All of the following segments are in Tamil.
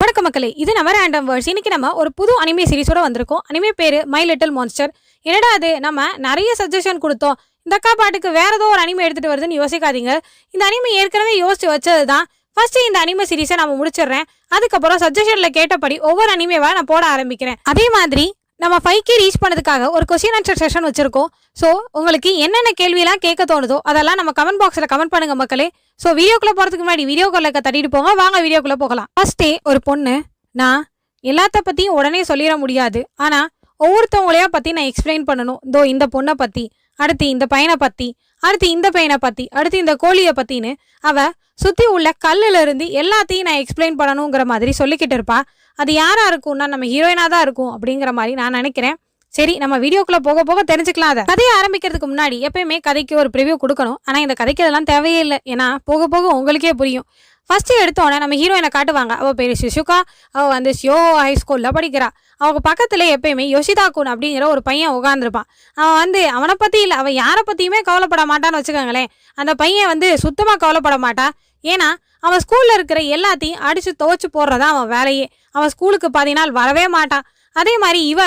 வணக்க மக்களே இது நம்ம ரேண்டம் வேர்ட்ஸ் இன்னைக்கு நம்ம ஒரு புது அனிமே சீரிஸோட வந்திருக்கோம். அனிமே பேர் மை லிட்டில் மான்ஸ்டர் என்னடா அது? நம்ம நிறைய சஜஷன் கொடுத்தோம். இந்த அக்கா பாட்டுக்கு வேற ஏதோ ஒரு அனிமே எடுத்துட்டு வருதுன்னு யோசிக்காதீங்க. இந்த அனிமே ஏற்கனவே யோசிச்சு வச்சது தான் ஃபர்ஸ்ட் இந்த அனிமே சீரிஸை நம்ம முடிச்சிடுறேன். அதுக்கப்புறம் சஜஷனில் கேட்டபடி ஒவ்வொரு அனிமேவாக நான் போட ஆரம்பிக்கிறேன். அதே மாதிரி நம்ம ஃபைவ் கே ரீச் பண்ணதுக்காக ஒரு கொஸ்டின் ஆன்சர் செஷன் வச்சிருக்கோம். ஸோ உங்களுக்கு என்னென்ன கேள்வியெல்லாம் கேட்க தோணுதோ அதெல்லாம் நம்ம கமெண்ட் பாக்ஸில் கமெண்ட் பண்ணுங்க மக்களே. ஸோ வீடியோக்குள்ள போகிறதுக்கு முன்னாடி வீடியோக்குள்ள தட்டிட்டு போங்க. வாங்க வீடியோக்குள்ளே போகலாம். ஃபர்ஸ்டே ஒரு பொண்ணு நான் எல்லாத்த பற்றியும் உடனே சொல்லிட முடியாது. ஆனால் ஒவ்வொருத்தவங்களையா பற்றி நான் எக்ஸ்பிளைன் பண்ணணும். இதோ இந்த பொண்ணை பற்றி அடுத்து இந்த பையனை பற்றி அடுத்து இந்த பையனை பற்றி அடுத்து இந்த கோழியை பற்றின்னு அவ சுற்றி உள்ள கல்லில் இருந்து எல்லாத்தையும் நான் எக்ஸ்பிளைன் பண்ணணுங்கிற மாதிரி சொல்லிக்கிட்டு இருப்பா. அது யாராக இருக்கும்னா நம்ம ஹீரோயினாக தான் இருக்கும் அப்படிங்கிற மாதிரி நான் நினைக்கிறேன். சரி நம்ம வீடியோக்குள்ளே போக போக தெரிஞ்சுக்கலாம் அதை. கதையை ஆரம்பிக்கிறதுக்கு முன்னாடி எப்பயுமே கதைக்கு ஒரு ப்ரிவியூ கொடுக்கணும். ஆனால் இந்த கதைக்கு அதெல்லாம் தேவையே இல்லை. ஏன்னா போக போக உங்களுக்கே புரியும். ஃபஸ்ட்டு எடுத்தோடனே நம்ம ஹீரோயினை காட்டுவாங்க. அவள் பேர் சிசுகா அவள் வந்து ஷியோ ஹை ஸ்கூலில் படிக்கிறா. அவங்க பக்கத்தில் எப்பயுமே யோசிதா குன் அப்படிங்கிற ஒரு பையன் உட்காந்துருப்பான் அவன் வந்து அவனை பற்றி இல்லை அவன் யாரை பற்றியுமே கவலைப்பட மாட்டான்னு வச்சுக்கோங்களேன். அந்த பையன் வந்து சுத்தமாக கவலைப்பட மாட்டான் ஏன்னா அவன் ஸ்கூலில் இருக்கிற எல்லாத்தையும் அடித்து துவச்சி போடுறதா அவன் வேலையே. அவன் ஸ்கூலுக்கு பாதி நாள் வரவே மாட்டான் அதே மாதிரி இவ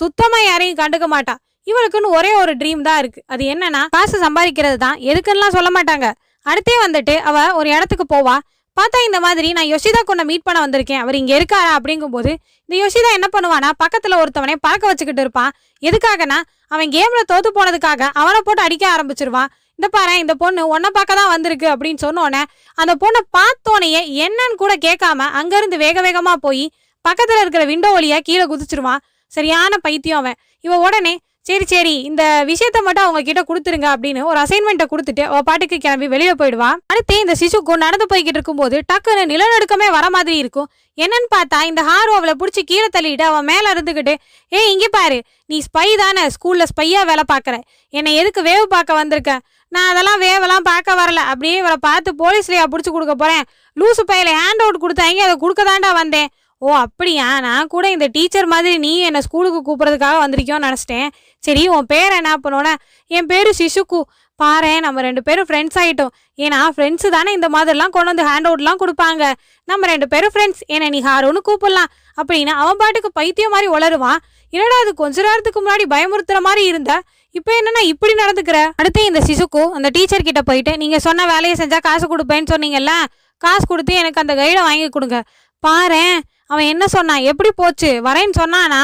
சுத்தமாக யாரையும் கண்டுக்க மாட்டா. இவளுக்குன்னு ஒரே ஒரு ட்ரீம் தான் இருக்குது அது என்னன்னா காசு சம்பாதிக்கிறது தான். எதுக்குன்னுலாம் சொல்ல மாட்டாங்க. அடுத்தே வந்துட்டு அவள் ஒரு இடத்துக்கு போவா. பார்த்தா இந்த மாதிரி நான் யோஷிதா கொண்ட மீட் பண்ண வந்திருக்கேன். அவர் இங்கே இருக்காரா அப்படிங்கும்போது இந்த யோஷிதா என்ன பண்ணுவானா பக்கத்தில் ஒருத்தவனை பறக்க வச்சுக்கிட்டு இருப்பான். எதுக்காகனா அவன் கேமில் தோத்து போனதுக்காக அவனை போட்டு அடிக்க ஆரம்பிச்சிருவான். இந்த பாரு இந்த பொண்ணு உன்னை பார்க்க தான் வந்திருக்கு அப்படின்னு சொன்னோன்னே அந்த பொண்ணை பார்த்தோனையே என்னன்னு கூட கேட்காம அங்கேருந்து வேக வேகமாக போய் பக்கத்தில் இருக்கிற விண்டோ வழியாக கீழே குதிச்சிருவான். சரியான பைத்தியம் அவன். இவன் உடனே சரி சரி இந்த விஷயத்த மட்டும் அவங்க கிட்ட கொடுத்துருங்க அப்படின்னு ஒரு அசைன்மெண்ட்டை கொடுத்துட்டு அவ பாட்டுக்கு கிளம்பி வெளியே போயிடுவா. அடுத்து இந்த சிசுக்கு நடந்து போய்கிட்டு இருக்கும்போது டக்குன்னு நிலநடுக்கமே வர மாதிரி இருக்கும். என்னன்னு பார்த்தா இந்த ஹாரு அவளை பிடிச்சி கீழே தள்ளிட்டு அவன் மேல இருந்துகிட்டு ஏ இங்க பாரு நீ ஸ்பை தானே ஸ்கூல்ல ஸ்பையா வேலை பார்க்கற. என்னை எதுக்கு வேவு பார்க்க வந்திருக்க? நான் அதெல்லாம் வேவெல்லாம் பார்க்க வரல. அப்படியே இவளை பார்த்து போலீஸ்லயா பிடிச்சி கொடுக்க போறேன். லூசு பையில ஹேண்ட் அவுட் கொடுத்தாங்க அதை கொடுக்க தாண்டா வந்தேன். ஓ அப்படியா? நான் கூட இந்த டீச்சர் மாதிரி நீ என்னை ஸ்கூலுக்கு கூப்பிட்றதுக்காக வந்திருக்கியோன்னு நினச்சிட்டேன். சரி உன் பேர் என்ன பண்ணோட என் பேர் சிசுக்கு. பாரேன் நம்ம ரெண்டு பேரும் ஃப்ரெண்ட்ஸ் ஆகிட்டோம் ஏன்னா ஃப்ரெண்ட்ஸு தானே இந்த மாதிரிலாம் கொண்டு வந்து ஹேண்ட் அவுட்லாம் கொடுப்பாங்க. நம்ம ரெண்டு பேரும் ஃப்ரெண்ட்ஸ் என்னை நீ ஹாரோன்னு கூப்பிடலாம். அப்படின்னு அவன் பாட்டுக்கு பைத்தியம் மாதிரி உளருவான். என்னடா அது கொஞ்ச நேரத்துக்கு முன்னாடி பயமுறுத்துற மாதிரி இருந்த? இப்போ என்னன்னா இப்படி நடந்துக்கிற? அடுத்து இந்த சிசுக்கு அந்த டீச்சர் கிட்ட போயிட்டு நீங்கள் சொன்ன வேலையை செஞ்சால் காசு கொடுப்பேன்னு சொன்னீங்கல்ல? காசு கொடுத்து எனக்கு அந்த கைடை வாங்கி கொடுங்க. பாரேன் அவன் என்ன சொன்னான்? எப்படி போச்சு? வரேன்னு சொன்னானா?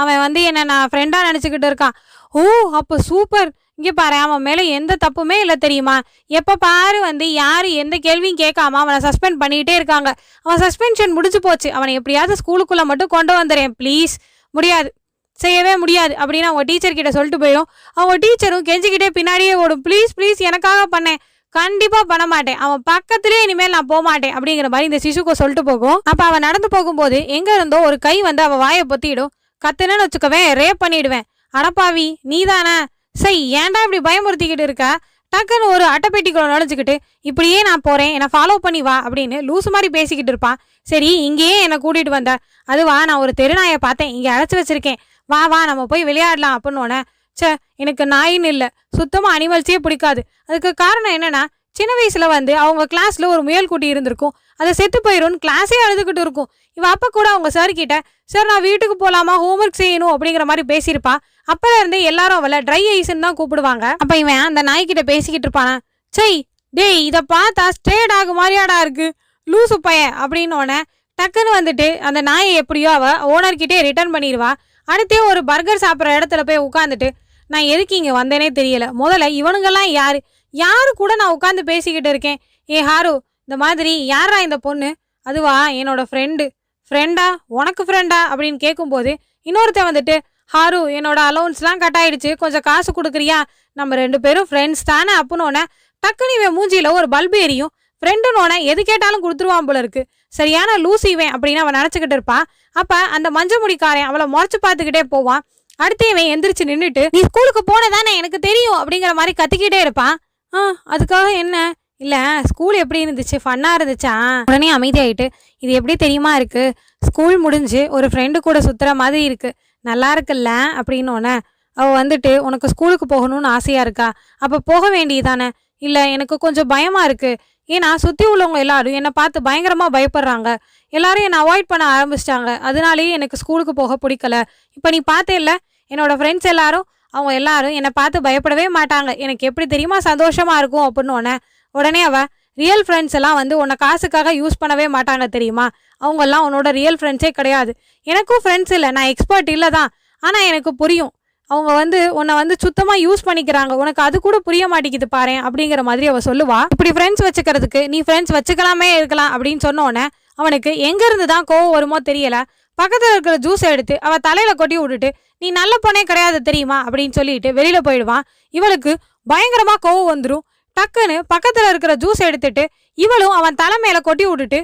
அவன் வந்து என்ன நான் ஃப்ரெண்டாக நினச்சிக்கிட்டு இருக்கான். ஓ அப்போ சூப்பர் இங்கே பாரு அவன் மேலே எந்த தப்புமே இல்லை தெரியுமா? எப்போ பாரு வந்து யார் எந்த கேள்வியும் கேட்காம அவனை சஸ்பெண்ட் பண்ணிக்கிட்டே இருக்காங்க. அவன் சஸ்பென்ஷன் முடிஞ்சு போச்சு. அவனை எப்படியாவது ஸ்கூலுக்குள்ளே மட்டும் கொண்டு வந்துடுறேன் ப்ளீஸ் முடியாது. செய்யவே முடியாது அப்படின்னு அவங்க டீச்சர் கிட்ட சொல்லிட்டு போயிடும். அவங்க டீச்சரும் கெஞ்சிக்கிட்டே பின்னாடியே ஓடும். ப்ளீஸ் ப்ளீஸ் எனக்காக பண்ணேன். கண்டிப்பா பண்ண மாட்டேன். அவன் பக்கத்திலேயே இனிமேல் நான் போக மாட்டேன் அப்படிங்கிற மாதிரி இந்த சிசுக்கு சொல்லிட்டு போகும். அப்ப அவன் நடந்து போகும்போது எங்க இருந்தோ ஒரு கை வந்து அவள் வாயை பொத்திடும். கத்துனேன்னு வச்சுக்கவேன் ரேப் பண்ணிடுவேன். அடப்பாவி நீதானே? சை ஏன்டா இப்படி பயமுறுத்திக்கிட்டு இருக்க? டக்குன்னு ஒரு அட்டைப்பெட்டிக்குள்ள நுழைஞ்சிக்கிட்டு இப்படியே நான் போறேன். என்னை ஃபாலோ பண்ணி வா அப்படின்னு லூசு மாதிரி பேசிக்கிட்டு இருப்பான். சரி இங்கேயே என்னை கூட்டிட்டு வந்த. அதுவா நான் ஒரு தெருநாயை பார்த்தேன். இங்கே அழைச்சி வச்சிருக்கேன். வா வா நம்ம போய் விளையாடலாம் அப்படின்னு சே எனக்கு நாயின்னு இல்லை. சுத்தமாக அனிமல்ஸே பிடிக்காது. அதுக்கு காரணம் என்னென்னா சின்ன வயசில் வந்து அவங்க கிளாஸில் ஒரு முயல் குட்டி இருந்திருக்கும். அதை செத்து போயிடும்னு கிளாஸே அழுதுகிட்டு இருக்கும். இவன் அப்போ கூட அவங்க சார் கிட்ட சார் நான் வீட்டுக்கு போகலாமா ஹோம்ஒர்க் செய்யணும் அப்படிங்கிற மாதிரி பேசியிருப்பா. அப்போல இருந்தே எல்லாரும் அவளை ட்ரை ஐஸ்ன்னு தான் கூப்பிடுவாங்க. அப்போ இவன் அந்த நாய்கிட்ட பேசிக்கிட்டு இருப்பானா செய் டேய் இதை பார்த்தா ஸ்ட்ரேட் ஆகு மாதிரியாடா இருக்கு. லூசு பையன் அப்படின்னு உடனே டக்குன்னு வந்துட்டு அந்த நாயை எப்படியோ அவள் ஓனர்கிட்டே ரிட்டர்ன் பண்ணிடுவா. அடுத்தே ஒரு பர்கர் சாப்பிட்ற இடத்துல போய் உட்காந்துட்டு நான் எதுக்கு இங்கே வந்தேனே தெரியல. முதல்ல இவனுங்கெல்லாம் யார்? யாரு கூட நான் உட்காந்து பேசிக்கிட்டு இருக்கேன்? ஏ ஹாரு இந்த மாதிரி யாரா இந்த பொண்ணு? அதுவா என்னோட ஃப்ரெண்டு ஃப்ரெண்டா உனக்கு ஃப்ரெண்டா அப்படின்னு கேட்கும்போது இன்னொருத்தன் வந்துட்டு ஹாரு என்னோட அலவுன்ஸ்லாம் கட் ஆயிடுச்சு. கொஞ்சம் காசு கொடுக்குறியா? நம்ம ரெண்டு பேரும் ஃப்ரெண்ட்ஸ் தானே அப்புனோன்னே டக்குனு இவன் மூஞ்சியில் ஒரு பல்பு எரியும். ஃப்ரெண்டுனோட எது கேட்டாலும் கொடுத்துருவான் போல இருக்கு. சரியான லூசி இவன் அப்படின்னு அவன் நினச்சிக்கிட்டு இருப்பான் அப்போ அந்த மஞ்ச முடிக்காரன் அவளை முறைச்சு பார்த்துக்கிட்டே போவான். அடுத்து இவன் எந்திரிச்சு நின்றுட்டு நீ ஸ்கூலுக்கு போனதானே? எனக்கு தெரியும். அப்படிங்கிற மாதிரி கத்திக்கிட்டே இருப்பான். ஆ அதுக்காக என்ன? இல்லை ஸ்கூல் எப்படி இருந்துச்சு? ஃபன்னாக இருந்துச்சா? உடனே அமைதியாயிட்டு இது எப்படி தெரியுமா இருக்குது ஸ்கூல் முடிஞ்சு ஒரு ஃப்ரெண்டு கூட சுற்றுற மாதிரி இருக்குது நல்லா இருக்குல்ல? அப்படின்னு அவள் வந்துட்டு உனக்கு ஸ்கூலுக்கு போகணும்னு ஆசையாக இருக்கா? அப்போ போக வேண்டியதானே இல்லை எனக்கு கொஞ்சம் பயமாக இருக்குது ஏன்னா சுற்றி உள்ளவங்க எல்லாரும் என்னை பார்த்து பயங்கரமாக பயப்படுறாங்க. எல்லாரும் என்னை அவாய்ட் பண்ண ஆரம்பிச்சிட்டாங்க. அதனாலேயே எனக்கு ஸ்கூலுக்கு போக பிடிக்கல. இப்போ நீ பார்த்தே இல்லை என்னோடய ஃப்ரெண்ட்ஸ் எல்லாரும் அவங்க எல்லாரும் என்னை பார்த்து பயப்படவே மாட்டாங்க. எனக்கு எப்படி தெரியுமா சந்தோஷமாக இருக்கும் அப்படின்னு உடனே உடனே அவள் ரியல் ஃப்ரெண்ட்ஸ் எல்லாம் வந்து உன்னை காசுக்காக யூஸ் பண்ணவே மாட்டாங்க தெரியுமா? அவங்கெல்லாம் உன்னோட ரியல் ஃப்ரெண்ட்ஸே கிடையாது. எனக்கும் ஃப்ரெண்ட்ஸ் இல்லை நான் எக்ஸ்பர்ட் இல்லை தான். ஆனால் எனக்கு புரியும். அவங்க வந்து உன்னை வந்து சுத்தமாக யூஸ் பண்ணிக்கிறாங்க. உனக்கு அது கூட புரிய மாட்டேங்குது பாரு அப்படிங்கிற மாதிரி அவள் சொல்லுவா. இப்படி ஃப்ரெண்ட்ஸ் வச்சுக்கிறதுக்கு நீ ஃப்ரெண்ட்ஸ் வச்சுக்கலாமே இருக்கலாம் அப்படின்னு சொன்னோன்னே அவனுக்கு எங்கேருந்து தான் கோவம் வருமோ தெரியல. பக்கத்தில் இருக்கிற ஜூஸ் எடுத்து அவள் தலையில் கொட்டி விட்டுட்டு நீ நல்ல பொண்ணே கிடையாது தெரியுமா? அப்படின்னு சொல்லிட்டு வெளியில் போயிடுவான். இவளுக்கு பயங்கரமாக கோவம் வந்துடும் டக்குன்னு பக்கத்தில் இருக்கிற ஜூஸ் எடுத்துட்டு இவளும் அவன் தலை மேலே கொட்டி விட்டுட்டு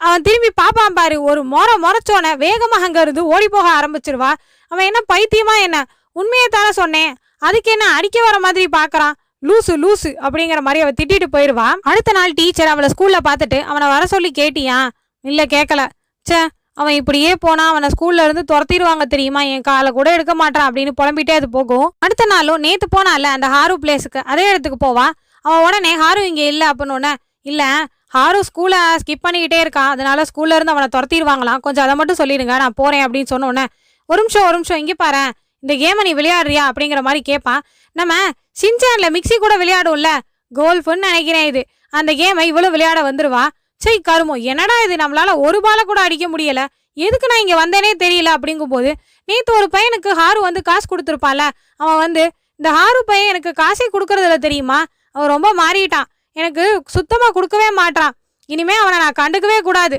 அவன் திரும்பி பார்ப்பான் பாரு ஒரு முறை முறைச்சோன வேகமாக அங்கேருந்து ஓடி போக ஆரம்பிச்சிருவா. அவன் என்ன பைத்தியமா என்ன? உண்மையை தானே சொன்னேன். அதுக்கு என்ன அடிக்க வர மாதிரி பார்க்குறான் லூசு லூசு அப்படிங்கிற மாதிரி அவள் திட்டிட்டு போயிடுவான் அடுத்த நாள் டீச்சர் அவளை ஸ்கூலில் பார்த்துட்டு அவனை வர சொல்லி கேட்டியா இல்லை கேட்கல ச்சே அவன் இப்படியே போனா அவனை ஸ்கூல்ல இருந்து துரத்திடுவாங்க தெரியுமா? என் காலை கூட எடுக்க மாட்டான் அப்படின்னு புலம்பிட்டே அது போகும். அடுத்த நாளும் நேத்து போனால அந்த ஹாரு பிளேஸுக்கு அதே இடத்துக்கு போவா. அவன் உடனே ஹாரு இங்க இல்ல அப்படின்னு உடனே இல்ல ஹாரு ஸ்கூலை ஸ்கிப் பண்ணிக்கிட்டே இருக்கான் அதனால ஸ்கூல்ல இருந்து அவனை துரத்திடுவாங்களாம். கொஞ்சம் அதை மட்டும் சொல்லிடுங்க நான் போறேன் அப்படின்னு சொன்ன உடனே ஒரு நிமிஷம் ஒரு நிமிஷம் இங்கே பாரு. இந்த கேமை நீ விளையாடுறியா? அப்படிங்கிற மாதிரி கேட்பான். நம்ம சின்சான்ல மிக்ஸி கூட விளையாடும்ல. கோல்ஃப்னு நினைக்கிறேன் இது. அந்த கேமை இவ்வளவு விளையாட வந்துருவா. சை கருமோ என்னடா இது? நம்மளால ஒரு பால கூட அடிக்க முடியல. எதுக்கு நான் இங்க வந்தேனே தெரியல அப்படிங்கும்போது நேத்து ஒரு பையனுக்கு ஹாரு வந்து காசு கொடுத்துருப்பால அவன் வந்து இந்த ஹாரு பையன் எனக்கு காசே கொடுக்கறதில்ல தெரியுமா? அவன் ரொம்ப மாறிட்டான். எனக்கு சுத்தமா கொடுக்கவே மாட்டான் இனிமே அவனை நான் கண்டுக்கவே கூடாது.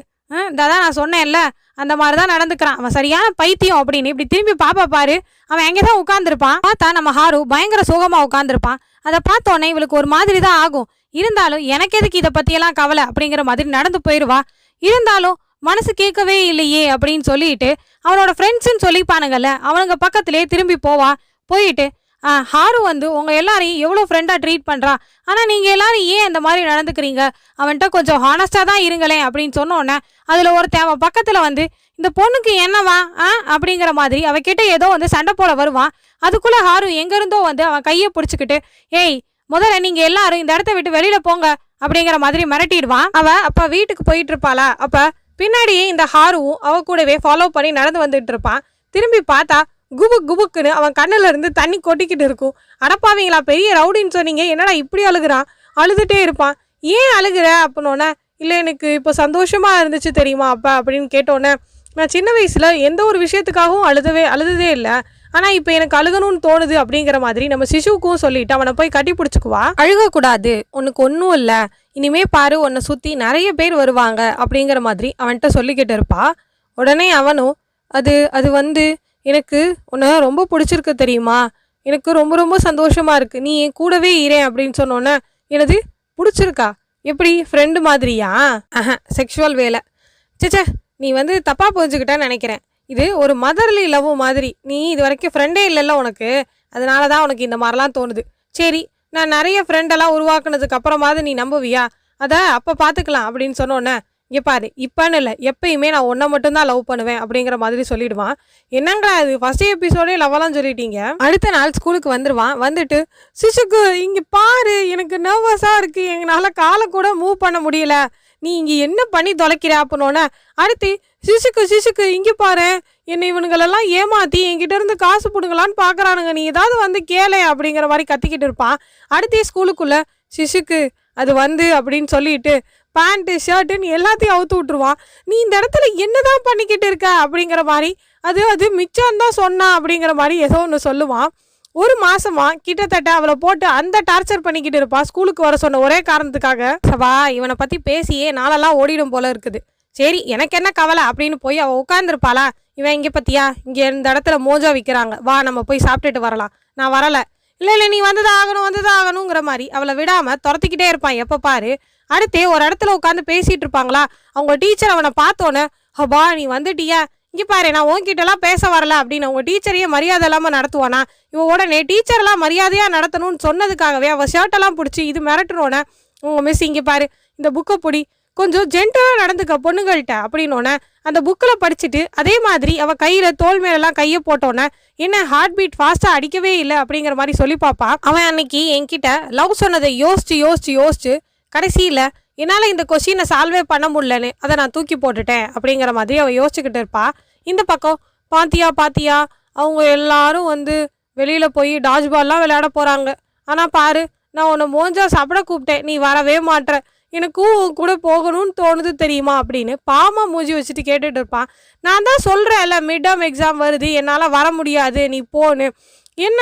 இதான் நான் சொன்னேன்ல. அந்த மாதிரி தான் நடந்துக்கிறான். அவன் சரியான பைத்தியம் அப்படின்னு. இப்படி திரும்பி பாப்பா பாரு. அவன் எங்கே தான் உட்காந்துருப்பான் பார்த்தா நம்ம ஹாரு பயங்கர சுகமாக உட்காந்துருப்பான் அதை பார்த்தோன்னே இவளுக்கு ஒரு மாதிரி தான் ஆகும். இருந்தாலும் எனக்கு எதுக்கு இதை பற்றியெல்லாம் கவலை அப்படிங்கிற மாதிரி நடந்து போயிடுவா இருந்தாலும் மனசு கேட்கவே இல்லையே அப்படின்னு சொல்லிட்டு அவனோட ஃப்ரெண்ட்ஸுன்னு சொல்லிப்பானுங்கல்ல அவனுங்க பக்கத்திலே திரும்பி போவா. போயிட்டு ஹாரு வந்து உங்கள் எல்லாரையும் எவ்வளோ ஃப்ரெண்டாக ட்ரீட் பண்ணுறா ஆனால் நீங்கள் எல்லாரும் ஏன் இந்த மாதிரி நடந்துக்கிறீங்க? அவன்கிட்ட கொஞ்சம் ஹானஸ்ட்டாக தான் இருங்களேன் அப்படின்னு சொன்னோன்னே அதில் ஒரு ஒருத்தன் அவன் வந்து இந்த பொண்ணுக்கு என்னவா? ஆ? அப்படிங்கிற மாதிரி அவகிட்ட ஏதோ வந்து சண்டை போட வருவான். அதுக்குள்ளே ஹாரு எங்கேருந்தோ வந்து அவன் கையை பிடிச்சிக்கிட்டு ஏய் முதல்ல நீங்க எல்லாரும் இந்த இடத்த விட்டு வெளியில போங்க அப்படிங்கிற மாதிரி மிரட்டிடுவான். அவ அப்ப வீட்டுக்கு போயிட்டு இருப்பாளா அப்ப பின்னாடியே இந்த ஹாருவும் அவ கூடவே ஃபாலோ பண்ணி நடந்து வந்துட்டு இருப்பான். திரும்பி பார்த்தா குபுக் குபுக்குன்னு அவன் கண்ணுல இருந்து தண்ணி கொட்டிக்கிட்டு இருக்கும். அடப்பாவீங்களா பெரிய ரவுடின்னு சொன்னீங்க. என்னடா இப்படி அழுகுறான்? அழுதுட்டே இருப்பான். ஏன் அழுகுற? அப்படின்னோடனே இல்லை எனக்கு இப்போ சந்தோஷமா இருந்துச்சு தெரியுமா அப்பா? அப்படின்னு கேட்டோன்னே நான் சின்ன வயசுல எந்த ஒரு விஷயத்துக்காகவும் அழுதவே அழுததே இல்லை. ஆனால் இப்போ எனக்கு அழுகணும்னு தோணுது அப்படிங்கிற மாதிரி நம்ம சிசுவுக்கும் சொல்லிட்டு அவனை போய் கட்டி பிடிச்சிக்குவா. அழுகக்கூடாது. உனக்கு ஒன்றும் இல்லை. இனிமே பாரு உன்னை சுற்றி நிறைய பேர் வருவாங்க அப்படிங்கிற மாதிரி அவன்கிட்ட சொல்லிக்கிட்டு இருப்பா. உடனே அவனும் அது அது வந்து எனக்கு உன்னை ரொம்ப பிடிச்சிருக்கு தெரியுமா? எனக்கு ரொம்ப ரொம்ப சந்தோஷமாக இருக்குது நீ என் கூடவே இரேன் அப்படின்னு சொன்னோன்னே எனது பிடிச்சிருக்கா? எப்படி? ஃப்ரெண்டு மாதிரியா? ஆஹ செக்ஷுவல் வேலை. சேச்சே நீ வந்து தப்பாக புரிஞ்சுக்கிட்டேன்னு நினைக்கிறேன். இது ஒரு மதர்லி லவ் மாதிரி. நீ இது வரைக்கும் ஃப்ரெண்டே இல்லைல்ல உனக்கு. அதனால தான் உனக்கு இந்த மாதிரிலாம் தோணுது. சரி நான் நிறைய ஃப்ரெண்டெல்லாம் உருவாக்குனதுக்கு அப்புறமாவது நீ நம்புவியா? அதை அப்போ பார்த்துக்கலாம் அப்படின்னு சொன்னோன்னே இங்கே பாரு இப்போன்னு இல்லை எப்பயுமே நான் ஒன்றை மட்டும்தான் லவ் பண்ணுவேன் அப்படிங்கிற மாதிரி சொல்லிடுவான். என்னங்கடா இது? ஃபர்ஸ்ட் எபிசோடே லவ்வெல்லாம் சொல்லிட்டீங்க. அடுத்த நாள் ஸ்கூலுக்கு வந்துடுவான் வந்துட்டு சிசுக்கு இங்கே பாரு எனக்கு நர்வஸாக இருக்குது எங்களால் காலை கூட மூவ் பண்ண முடியல. நீ இங்கே என்ன பண்ணி தொலைக்கிற? அப்படின்னோடனே அடுத்து சிசுக்கு சிசுக்கு இங்கே பாரு. என்னை இவனுங்களெல்லாம் ஏமாத்தி என்கிட்ட இருந்து காசு பிடுங்களான்னு பார்க்கறானுங்க நீ ஏதாவது வந்து கேளே அப்படிங்கிற மாதிரி கத்திக்கிட்டு இருப்பான். அடுத்தே ஸ்கூலுக்குள்ள சிசுக்கு அது வந்து அப்படின்னு சொல்லிட்டு பேண்ட்டு ஷர்ட்டுன்னு எல்லாத்தையும் அவுத்து விட்டுருவான். நீ இந்த இடத்துல என்னதான் பண்ணிக்கிட்டு இருக்க அப்படிங்கிற மாதிரி அது அது மிச்சம் தான் சொன்னா அப்படிங்கிற மாதிரி ஏதோ ஒன்று சொல்லுவான். ஒரு மாசமா கிட்டத்தட்ட அவளை போட்டு அந்த டார்ச்சர் பண்ணிக்கிட்டு இருப்பா. ஸ்கூலுக்கு வர சொன்ன ஒரே காரணத்துக்காக. சவா இவனை பத்தி பேசியே நாளெல்லாம் ஓடிடும் போல இருக்குது. சரி எனக்கு என்ன கவலை? அப்படின்னு போய் அவள் உட்காந்துருப்பாளா இவன் இங்கே பத்தியா? இங்கே இந்த இடத்துல மோஜா விற்கிறாங்க வா நம்ம போய் சாப்பிட்டுட்டு வரலாம். நான் வரலை. இல்லை இல்லை நீ வந்ததாக ஆகணும் வந்துதான் ஆகணுங்கிற மாதிரி அவளை விடாமல் துரத்திக்கிட்டே இருப்பான். எப்போ பாரு? அடுத்தே ஒரு இடத்துல உட்காந்து பேசிகிட்டு இருப்பாங்களா? அவங்க டீச்சர் அவனை பார்த்தோன்னே ஹபா நீ வந்துட்டியா? இங்கே பாரு நான் உன்கிட்டலாம் பேச வரல அப்படின்னு அவங்க டீச்சரையே மரியாதை இல்லாமல் நடத்துவானா? இவன் உடனே டீச்சர்லாம் மரியாதையாக நடத்தணும்னு சொன்னதுக்காகவே அவள் ஷர்ட் எல்லாம் பிடிச்சி இது மிரட்டுனோடனே உங்கள் மிஸ் இங்கே பாரு இந்த புக்கை பிடி கொஞ்சம் ஜென்டலாக நடந்துக்க பொண்ணுங்கள்கிட்ட அப்படின்னோடனே அந்த புக்கில் படிச்சுட்டு அதே மாதிரி அவள் கையில் தோல் மேலெல்லாம் கையை போட்டோன்னே என்ன ஹார்ட் பீட் ஃபாஸ்ட்டாக அடிக்கவே இல்லை அப்படிங்கிற மாதிரி சொல்லி பாப்பா. அவன் அன்னைக்கு என்கிட்ட லவ் சொன்னதை யோசிச்சு யோசிச்சு யோசிச்சு கடைசியில் என்னால் இந்த கொஷினை சால்வே பண்ண முடியலன்னு அதை நான் தூக்கி போட்டுட்டேன் அப்படிங்கிற மாதிரி அவள் யோசிச்சுக்கிட்டு இருப்பா. இந்த பக்கம் பாத்தியா பாத்தியா அவங்க எல்லாரும் வந்து வெளியில் போய் டாஜ் பால்லாம் விளையாட போகிறாங்க ஆனால் பாரு நான் உன்னை மோஞ்சா சாப்பிட கூப்பிட்டேன் நீ வரவே மாட்ற. எனக்கும் உன் கூட போகணும்னு தோணுது தெரியுமா அப்படின்னு பாமா மூஞ்சி வச்சுட்டு கேட்டுட்டு இருப்பான். நான் தான் சொல்கிறேன்ல மிட் டேர்ம் எக்ஸாம் வருது என்னால் வர முடியாது நீ போன்னு. என்ன?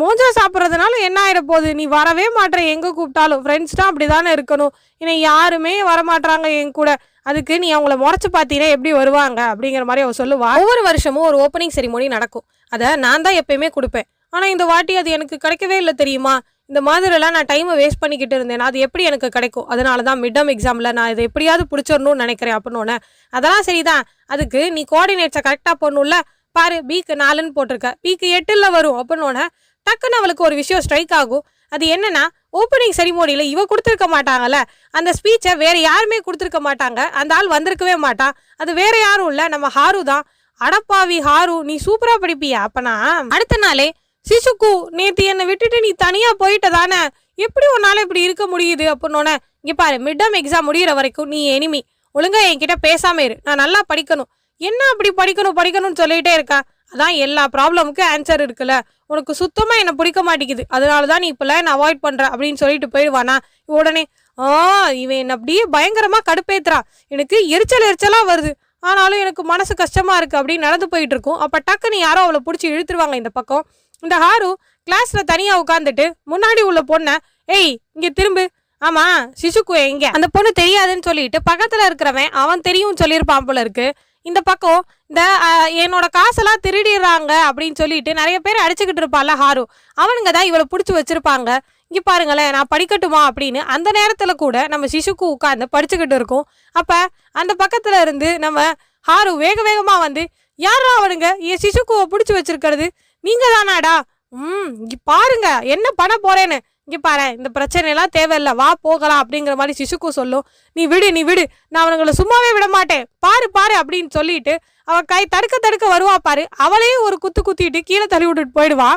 மோஞ்சா சாப்பிட்றதுனால என்ன ஆயிட போகுது நீ வரவே மாட்டேற எங்கே கூப்பிட்டாலும். ஃப்ரெண்ட்ஸ் தான் அப்படி தானே இருக்கணும். என்னை யாருமே வரமாட்டாங்க என் கூட. அதுக்கு நீ அவங்கள முறைச்சு பார்த்தீங்கன்னா எப்படி வருவாங்க? அப்படிங்கிற மாதிரி அவள் சொல்லுவா. ஒவ்வொரு வருஷமும் ஒரு ஓப்பனிங் செரிமோனி நடக்கும். அதை நான் தான் எப்பயுமே கொடுப்பேன். ஆனால் இந்த வாட்டி அது எனக்கு கிடைக்கவே இல்லை தெரியுமா? இந்த மாதிரிலாம் நான் டைமை வேஸ்ட் பண்ணிக்கிட்டு இருந்தேன். அது எப்படி எனக்கு கிடைக்கும்? அதனால தான் மிட் டேர்ம் எக்ஸாமில் நான் இதை எப்படியாவது பிடிச்சிடணும்னு நினைக்கிறேன் அப்படின்னு அதெல்லாம் சரிதான். அதுக்கு நீ கோஆர்டினேட்ஸை கரெக்டாக போடணும்ல? பாரு பிக்கு நாலுன்னு போட்டிருக்க. பிக்கு எட்டில் வரும் அப்படின்னு டக்குன்னு அவளுக்கு ஒரு விஷயம் ஸ்ட்ரைக் ஆகும். அது என்னன்னா ஓப்பனிங் செரிமோனியில் இவ கொடுத்துருக்க மாட்டாங்கல்ல? அந்த ஸ்பீச்சை வேற யாருமே கொடுத்துருக்க மாட்டாங்க. அந்த ஆள் வந்திருக்கவே மாட்டான். அது வேற யாரும் இல்லை. நம்ம ஹாரு தான். அடப்பாவி ஹாரு நீ சூப்பரா படிப்பியா அப்பனா? அடுத்த நாளே சிசுக்கு நேத்து என்னை விட்டுட்டு நீ தனியா போயிட்ட தானே? எப்படி உன்னால இப்படி இருக்க முடியுது? அப்படின்னோடனே இங்க பாரு மிட் டேர்ம் எக்ஸாம் முடியிற வரைக்கும் நீ எனிமி ஒழுங்கா என்கிட்ட பேசாம இரு. நான் நல்லா படிக்கணும். என்ன அப்படி படிக்கணும் படிக்கணும்னு சொல்லிட்டே இருக்கா? அதான் எல்லா ப்ராப்ளமுக்கும் ஆன்சர் இருக்குல்ல. உனக்கு சுத்தமா என்ன பிடிக்க மாட்டேங்குது. அதனால தான் நீ இப்பெல்லாம் என்ன அவாய்ட் பண்ற. அப்படின்னு சொல்லிட்டு போயிடுவானா? உடனே ஆ இவன் என்ன அப்படியே பயங்கரமா கடுப்பேத்துறான் எனக்கு எரிச்சல் எரிச்சலா வருது. ஆனாலும் எனக்கு மனசு கஷ்டமா இருக்கு. அப்படின்னு நடந்து போயிட்டு இருக்கும். அப்ப டக்குன்னு யாரோ அவளை பிடிச்சி இழுத்துருவாங்க இந்த பக்கம். இந்த ஹாரு கிளாஸ்ல தனியா உட்காந்துட்டு முன்னாடி உள்ள பொண்ணை ஏய் இங்க திரும்பு. ஆமா சிசுக்கு எங்க அந்த பொண்ணு தெரியாதுன்னு சொல்லிட்டு பக்கத்துல இருக்கிறவன் அவன் தெரியும் சொல்லியிருப்பான் போல இருக்கு. இந்த பக்கம் இந்த என்னோட காசெல்லாம் திருடிடுறாங்க. அப்படின்னு சொல்லிட்டு நிறைய பேர் அடிச்சுக்கிட்டு இருப்பான்ல ஹாரு. அவனுங்க தான் இவளை பிடிச்சி வச்சிருப்பாங்க. இங்கே பாருங்களேன் நான் படிக்கட்டுமா அப்படின்னு அந்த நேரத்தில் கூட நம்ம சிசுக்கு உட்காந்து படிச்சுக்கிட்டு இருக்கோம். அப்போ அந்த பக்கத்தில் இருந்து நம்ம ஹாரு வேக வேகமாக வந்து யாரா அவனுங்க? என் சிசுக்குவை பிடிச்சி வச்சிருக்கிறது. நீங்க தானாடா ம் இங்க பாருங்க என்ன பண்ண போறேன்னு. இங்க பாரு இந்த பிரச்சனையெல்லாம் தேவையில்ல வா போகலாம் அப்படிங்கிற மாதிரி சிசுக்கு சொல்லும். நீ விடு நீ விடு நான் அவனுங்களை சும்மாவே விட மாட்டேன். பாரு பாரு அப்படின்னு சொல்லிட்டு அவன் கை தடுக்க தடுக்க வருவா பாரு. அவளையே ஒரு குத்து குத்திட்டு கீழே தள்ளி விட்டுட்டு போயிடுவா.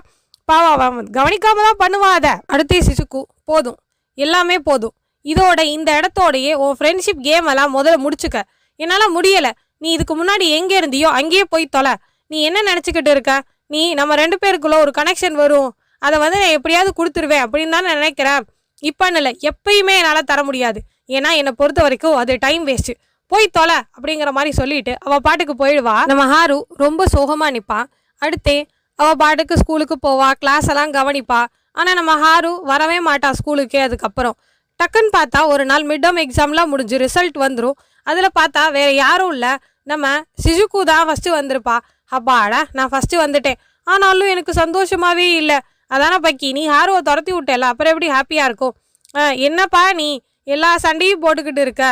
பாவா அவன் கவனிக்காம தான் பண்ணுவான் அதை. அடுத்தே சிசுக்கு போதும். எல்லாமே போதும். இதோட இந்த இடத்தோடையே உன் ஃப்ரெண்ட்ஷிப் கேம் எல்லாம் முதல்ல முடிச்சுக்க. என்னால் முடியலை. நீ இதுக்கு முன்னாடி எங்கே இருந்தியோ அங்கேயே போய் தொலை. நீ என்ன நினச்சிக்கிட்டு இருக்க? நீ நம்ம ரெண்டு பேருக்குள்ள ஒரு கனெக்ஷன் வரும். அதை வந்து நான் எப்படியாவது கொடுத்துருவேன் அப்படின்னு தான் நான் நினைக்கிறேன். இப்போன்னு இல்லை எப்பயுமே என்னால் தர முடியாது. ஏன்னா என்னை பொறுத்த வரைக்கும் அது டைம் வேஸ்ட்டு போய் தொலை அப்படிங்கிற மாதிரி சொல்லிட்டு அவள் பாட்டுக்கு போயிடுவா. நம்ம ஹாரு ரொம்ப சோகமாக நிற்பான் அடுத்தே அவள் பாட்டுக்கு ஸ்கூலுக்கு போவா கிளாஸ் எல்லாம் கவனிப்பா. ஆனால் நம்ம ஹாரு வரவே மாட்டா ஸ்கூலுக்கே அதுக்கப்புறம். டக்குன்னு பார்த்தா ஒரு நாள் மிட் டேர்ம் எக்ஸாம்லாம் முடிஞ்சு ரிசல்ட் வந்துடும் அதில் பார்த்தா வேற யாரும் இல்லை. நம்ம சிஜுக்கு தான் ஃபஸ்ட்டு வந்திருப்பா. அப்பாடா நான் ஃபஸ்ட்டு வந்துட்டேன். ஆனாலும் எனக்கு சந்தோஷமாகவே இல்லை. அதான பக்கி நீ ஹார்வை துரத்தி விட்டல அப்புறம் எப்படி ஹாப்பியாக இருக்கும்? ஆ, என்னப்பா நீ? எல்லா சண்டையும் போட்டுக்கிட்டு இருக்க.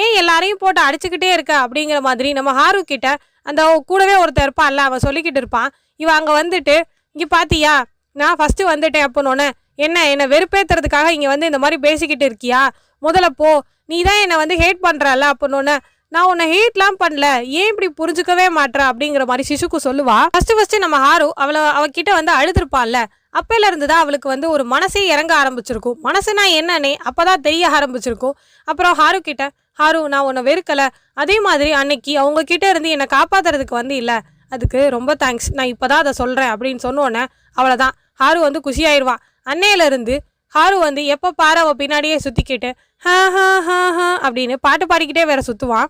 ஏன் எல்லாரையும் போட்டு அடிச்சுக்கிட்டே இருக்க? அப்படிங்கிற மாதிரி நம்ம ஹாரு கிட்ட அந்த கூடவே ஒருத்தர் இருப்பான்ல அவன் சொல்லிக்கிட்டு இருப்பான். இவன் அங்கே வந்துட்டு இங்கே பாத்தியா? நான் ஃபஸ்ட்டு வந்துட்டேன் அப்போனோன்னே என்ன என்னை வெறுப்பேற்றுறதுக்காக இங்கே வந்து இந்த மாதிரி பேசிக்கிட்டு இருக்கியா? முதல்ல போ. நீ தான் என்னை வந்து ஹேட் பண்ணுறல்ல அப்போனோன்னே நான் உன்னை ஹேட்லாம் பண்ணல. ஏன் இப்படி புரிஞ்சுக்கவே மாட்டேன் அப்படிங்கிற மாதிரி சிசுக்கு சொல்லுவா. ஃபர்ஸ்ட் ஃபர்ஸ்ட் நம்ம ஹாரு அவளை அவகிட்ட வந்து அழுதுருப்பான்ல. அப்பையில இருந்து தான் அவளுக்கு வந்து ஒரு மனசே இறங்க ஆரம்பிச்சிருக்கும். மனசுனா என்னன்னே அப்பதான் தெரிய ஆரம்பிச்சிருக்கும். அப்புறம் ஹாரு கிட்ட ஹாரு நான் உன்னை வெறுக்கல. அதே மாதிரி அன்னைக்கு அவங்க கிட்ட இருந்து என்னை காப்பாத்துறதுக்கு வந்து இல்ல. அதுக்கு ரொம்ப தேங்க்ஸ் நான் இப்போதான் அதை சொல்றேன். அப்படின்னு சொன்னோன்னே அவ்வளோதான் ஹாரு வந்து குஷியாயிருவான் அன்னையில இருந்து ஹாரு வந்து எப்போ பாரு அவள் பின்னாடியே சுற்றிக்கிட்டு ஹா ஹா ஹா ஹா அப்படின்னு பாட்டு பாடிக்கிட்டே வேற சுற்றுவான்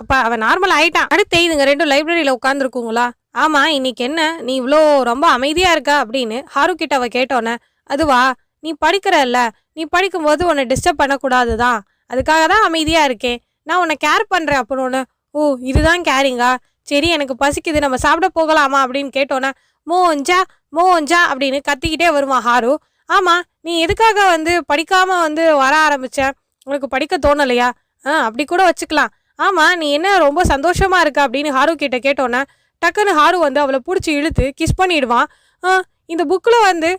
அப்போ அவன் நார்மல் ஆயிட்டான். அடுத்து இதுங்க ரெண்டும் லைப்ரரியில் உட்காந்துருக்குங்களா ஆமாம் இன்னைக்கு என்ன? நீ இவ்வளோ ரொம்ப அமைதியாக இருக்க அப்படின்னு ஹாரு கிட்ட அவள் கேட்டோன்னே அதுவா? நீ படிக்கிறல்ல. நீ படிக்கும்போது உன்னை டிஸ்டர்ப் பண்ணக்கூடாது தான் அதுக்காக தான் அமைதியாக இருக்கேன். நான் உன்னை கேர் பண்ணுறேன் அப்படின்னு ஓ இதுதான் கேரிங்கா சரி எனக்கு பசிக்குது. நம்ம சாப்பிட போகலாமா? அப்படின்னு கேட்டோன்னே மோஞ்சா மோஞ்சா அப்படின்னு கத்திக்கிட்டே வருவான் ஹாரு ஆமாம் நீ எதுக்காக வந்து படிக்காம வந்து வர ஆரம்பிச்ச? உனக்கு படிக்க தோணலையா? ஆ அப்படி கூட வச்சுக்கலாம். ஆமாம் நீ என்ன ரொம்ப சந்தோஷமா இருக்க அப்படின்னு ஹாரு கிட்ட கேட்டோன்னே டக்குன்னு ஹாரு வந்து அவளை பிடிச்சி இழுத்து கிஸ் பண்ணிடுவான். ஆ, இந்த புக்கில் வந்து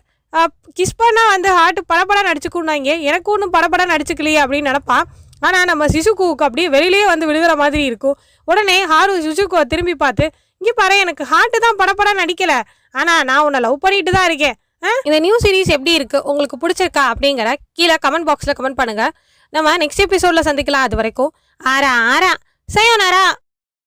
கிஸ் பண்ணால் வந்து ஹார்ட் படபடன்னு அடிச்சுக்குன்னாங்க எனக்கு ஒன்றும் படபடன்னு நடிச்சுக்கலையே அப்படின்னு நினப்பான். ஆனால் நம்ம சிசுக்குவுக்கு அப்படியே வெளியிலேயே வந்து விழுகிற மாதிரி இருக்கும். உடனே ஹாரு சிசுக்குவை திரும்பி பார்த்து இங்கே பாரு எனக்கு ஹார்ட்டு தான் படபடன்னு நடிக்கலை. ஆனால் நான் உன்னை லவ் பண்ணிட்டு தான் இருக்கேன். இந்த நியூ சீரிஸ் எப்படி இருக்கு உங்களுக்கு பிடிச்சிருக்கா அப்படிங்கிற கீழே கமெண்ட் பாக்ஸில் கமெண்ட் பண்ணுங்க. நம்ம நெக்ஸ்ட் எபிசோட்ல சந்திக்கலாம். அது வரைக்கும் ஆரா ஆரா. சயோனாரா